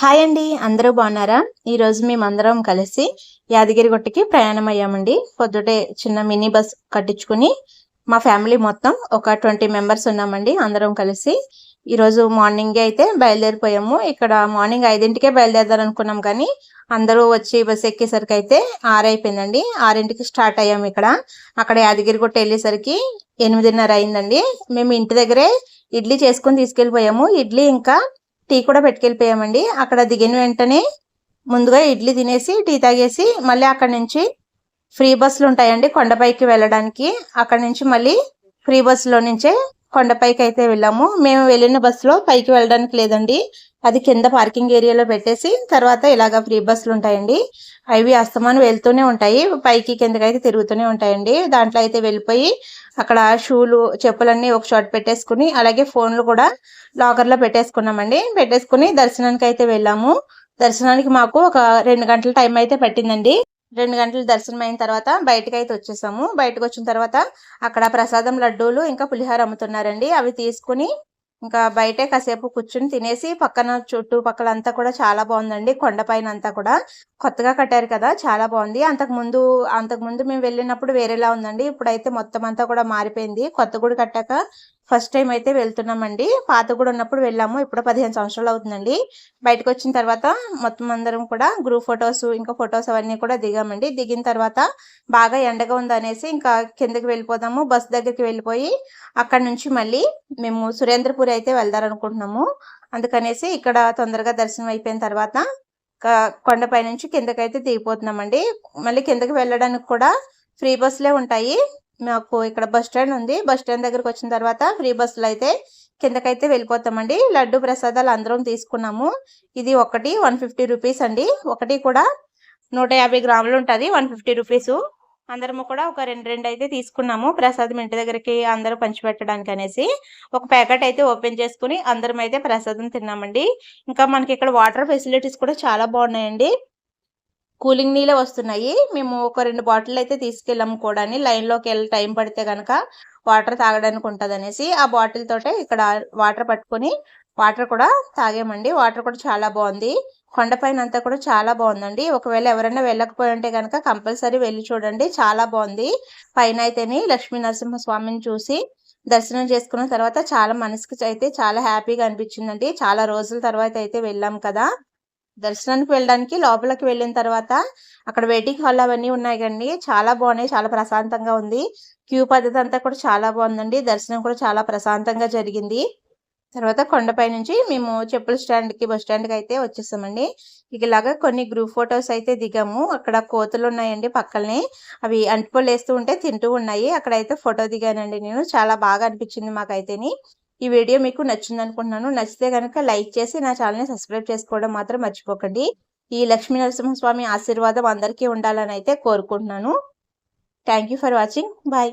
Hi అండి అందరూ బాగున్నారా? ఈరోజు మేమందరం మేము అందరం కలిసి యాదగిరిగుట్టకి ప్రయాణం అయ్యామండి. పొద్దుటే చిన్న మినీ బస్ కట్టించుకుని మా ఫ్యామిలీ మొత్తం ఒక ట్వంటీ మెంబర్స్ ఉన్నామండి అందరం కలిసి. ఈరోజు మార్నింగే అయితే బయలుదేరిపోయాము. ఇక్కడ మార్నింగ్ ఐదింటికే బయలుదేరదాం అనుకున్నాం కానీ అందరూ వచ్చి బస్ ఎక్కేసరికి అయితే ఆరైపోయిందండి. ఆరింటికి స్టార్ట్ అయ్యాము ఇక్కడ. అక్కడ యాదగిరిగుట్ట వెళ్ళేసరికి ఎనిమిదిన్నర అయిందండి. మేము ఇంటి దగ్గరే ఇడ్లీ చేసుకుని తీసుకెళ్ళిపోయాము. ఇడ్లీ ఇంకా టీ కూడా పెట్టుకెళ్ళిపోయామండి. అక్కడ దిగిన వెంటనే ముందుగా ఇడ్లీ తినేసి టీ తాగేసి మళ్ళీ అక్కడ నుంచి ఫ్రీ బస్సులు ఉంటాయండి కొండపైకి వెళ్ళడానికి. అక్కడ నుంచి మళ్ళీ ఫ్రీ బస్సులో నుంచే కొండపైకి అయితే వెళ్ళాము. మేము వెళ్ళిన బస్సులో పైకి వెళ్ళడానికి లేదండి. అది కింద పార్కింగ్ ఏరియాలో పెట్టేసి తర్వాత ఇలాగ ఫ్రీ బస్సులు ఉంటాయండి. అవి అస్తమానం వెళ్తూనే ఉంటాయి. పైకి కిందకి అయితే తిరుగుతూనే ఉంటాయండి. దాంట్లో అయితే వెళ్ళిపోయి అక్కడ షూలు చెప్పులన్నీ ఒక చోట పెట్టేసుకుని అలాగే ఫోన్లు కూడా లాకర్లో పెట్టేసుకున్నామండి. పెట్టేసుకుని దర్శనానికి అయితే వెళ్ళాము. దర్శనానికి మాకు ఒక రెండు గంటల టైం అయితే పట్టిందండి. రెండు గంటల దర్శనం అయిన తర్వాత బయటకు అయితే వచ్చేసాము. బయటకు వచ్చిన తర్వాత అక్కడ ప్రసాదం లడ్డూలు ఇంకా పులిహార అమ్ముతున్నారండి. అవి తీసుకుని ఇంకా బయటే కాసేపు కూర్చుని తినేసి పక్కన చుట్టుపక్కల అంతా కూడా చాలా బాగుందండి. కొండపైన అంతా కూడా కొత్తగా కట్టారు కదా చాలా బాగుంది. అంతకు ముందు అంతకు ముందు మేము వెళ్ళినప్పుడు వేరేలా ఉందండి. ఇప్పుడైతే మొత్తం అంతా కూడా మారిపోయింది. కొత్త గుడి కట్టాక ఫస్ట్ టైం అయితే వెళ్తున్నామండి. పాత కూడా ఉన్నప్పుడు వెళ్ళాము. ఇప్పుడు పదిహేను సంవత్సరాలు అవుతుందండి. బయటకు వచ్చిన తర్వాత మొత్తం అందరం కూడా గ్రూప్ ఫొటోస్ ఇంకా ఫొటోస్ అవన్నీ కూడా దిగామండి. దిగిన తర్వాత బాగా ఎండగా ఉందనేసి ఇంకా కిందకి వెళ్ళిపోదాము. బస్ దగ్గరికి వెళ్ళిపోయి అక్కడ నుంచి మళ్ళీ మేము సురేంద్రపూర్ అయితే వెళ్దారనుకుంటున్నాము. అందుకనేసి ఇక్కడ తొందరగా దర్శనం అయిపోయిన తర్వాత కొండపై నుంచి కిందకైతే దిగిపోతున్నామండి. మళ్ళీ కిందకి వెళ్ళడానికి కూడా ఫ్రీ బస్సులే ఉంటాయి. మాకు ఇక్కడ బస్ స్టాండ్ ఉంది. బస్ స్టాండ్ దగ్గరకు వచ్చిన తర్వాత ఫ్రీ బస్సులు అయితే కిందకైతే వెళ్ళిపోతామండి. లడ్డు ప్రసాదాలు అందరం తీసుకున్నాము. ఇది ఒకటి వన్ ఫిఫ్టీ రూపీస్ అండి. ఒకటి కూడా నూట యాభై గ్రాములు ఉంటుంది వన్ ఫిఫ్టీ రూపీస్. అందరము కూడా ఒక రెండు రెండు అయితే తీసుకున్నాము. ప్రసాదం ఇంటి దగ్గరికి అందరూ పంచిపెట్టడానికి అనేసి ఒక ప్యాకెట్ అయితే ఓపెన్ చేసుకుని అందరం అయితే ప్రసాదం తిన్నామండి. ఇంకా మనకి ఇక్కడ వాటర్ ఫెసిలిటీస్ కూడా చాలా బాగున్నాయండి. కూలింగ్ నీళ్ళే వస్తున్నాయి. మేము ఒక రెండు బాటిల్ అయితే తీసుకెళ్ళాము కూడా లైన్లోకి వెళ్ళి టైం పడితే కనుక వాటర్ తాగడానికి ఉంటుంది అనేసి ఆ బాటిల్ తోటే ఇక్కడ వాటర్ పట్టుకొని వాటర్ కూడా తాగామండి. వాటర్ కూడా చాలా బాగుంది. కొండపైన అంతా కూడా చాలా బాగుందండి. ఒకవేళ ఎవరైనా వెళ్ళకపోయి ఉంటే కనుక కంపల్సరీ వెళ్ళి చూడండి. చాలా బాగుంది. పైన అయితేనే లక్ష్మీ నరసింహస్వామిని చూసి దర్శనం చేసుకున్న తర్వాత చాలా మనసుకి అయితే చాలా హ్యాపీగా అనిపించిందండి. చాలా రోజుల తర్వాత అయితే వెళ్ళాం కదా. దర్శనానికి వెళ్ళడానికి లోపలికి వెళ్ళిన తర్వాత అక్కడ వెయిటింగ్ హాల్ అవన్నీ ఉన్నాయి కండి చాలా బాగున్నాయి చాలా ప్రశాంతంగా ఉంది. క్యూ పద్ధతి అంతా కూడా చాలా బాగుందండి. దర్శనం కూడా చాలా ప్రశాంతంగా జరిగింది. తర్వాత కొండపై నుంచి మేము చెప్పుల స్టాండ్కి బస్ స్టాండ్కి అయితే వచ్చేసామండి. ఇలాగా కొన్ని గ్రూప్ ఫొటోస్ అయితే దిగాము. అక్కడ కోతులు ఉన్నాయండి పక్కనే. అవి అంటుపళ్ళు వేస్తూ ఉంటే తింటూ ఉన్నాయి. అక్కడైతే ఫోటో దిగానండి నేను. చాలా బాగా అనిపించింది మాకైతేని. ఈ వీడియో మీకు నచ్చింది అనుకుంటున్నాను నచ్చితే కనుక లైక్ చేసి నా ఛానల్ని సబ్స్క్రైబ్ చేసుకోవడం మాత్రం మర్చిపోకండి. ఈ లక్ష్మీ నరసింహస్వామి ఆశీర్వాదం అందరికీ ఉండాలని అయితే కోరుకుంటున్నాను. Thank for watching bye